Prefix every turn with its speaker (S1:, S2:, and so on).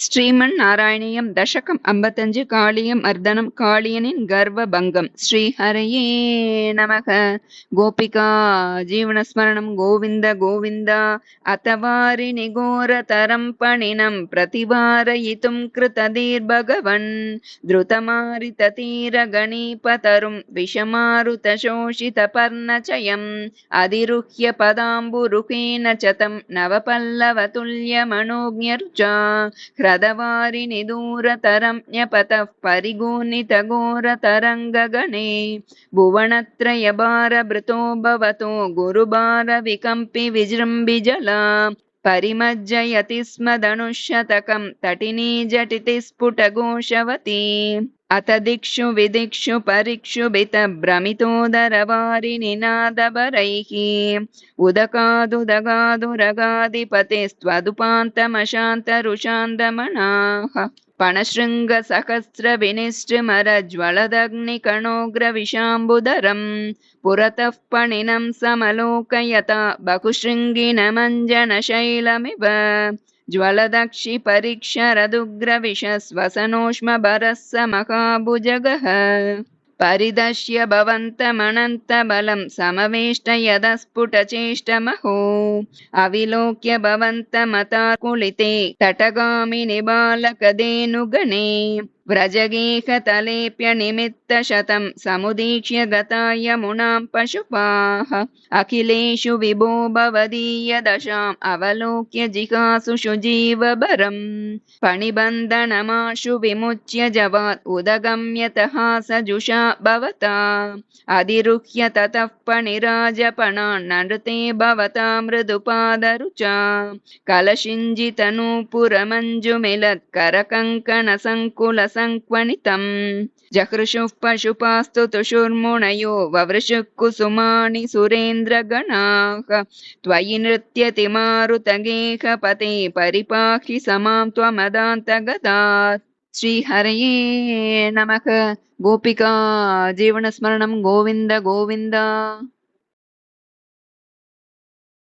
S1: ஸ்ரீமன் நாராயணியம் தசகம் ஐம்பத்தஞ்சு காளியம் அர்த்தனம் காளியனின் கர்வ பங்கம் ஸ்ரீ ஹரையே நமக. கோபிகா ஜீவனஸ்மரணம் கோவிந்த கோவிந்தா அத்தவாரி நிகோர தரம் பணினம் பிரதிவாரயித்தும் கிருததீர் பகவன். திருதமாரித தீர கணீபதரும் விஷமாருத சோஷித பர்ணச்சயம். அதிருஹ்ய பதாம்புருகேன சதம் நவபல்லவ துல்ய மனோஜர்ஜா नवपल्लवतुल्यमनोज्ञर्चा ह्रदवारिणि दूरतरं न्यपतः परिगूनितघोरतरङ्गगणे भुवनत्रयभारभृतो भवतो गुरुभारविकम्पि विजृम्बिजला परिमज्जयति स्म धनुष्यतकं तटिनी झटिति स्फुटघोषवती अथ दिक्षु विदिक्षु परिक्षुभितभ्रमितोदरवारिनिनादभरैः उदकादुदगादुरगाधिपतेस्त्वदुपान्तमशान्तरुषान्दमनाः पणशृङ्गसहस्रविनिष्टमरज्वलदग्निकणोग्रविशाम्बुधरम् पुरतः पणिनं समलोकयता बहुशृङ्गिनमञ्जनशैलमिव ज्वलदक्षि परीक्षरदुग्रविशस्वसनोष्मभरः स महाभुजगः परिदश्य भवन्तमनन्तबलं समवेष्टयदस्फुटचेष्टमहो अविलोक्य भवन्तमताकुलिते तटगामिनि बालकदेनुगणे व्रजगेहतलेऽप्यनिमित्तशतं समुदीक्ष्य गता यमुनां पशुपाः। अखिलेषु विभो भवदीयदशाम् अवलोक्य जिहासु शुजीवभरम् पणिबन्धनमाशु विमुच्य जवात् उदगम्यतः स जुषा भवता। अधिरुह्य ततः पणिराजपणान्नृते भवता मृदुपादरुचा कलशिञ्जितनूपुरमञ्जुमिलत्करकङ्कणसङ्कुलसङ्क्वणितम् जहृषुः पशुपास्तु तुषुर्मुनयो ववृषुः कुसुमानि सुरेन्द्रगणाः त्वयि नृत्यति मारुतगेहपते परिपाहि समां त्वमदान्तगदात् श्रीहरये नमः गोपिका जीवनस्मरणं गोविन्द गोविन्द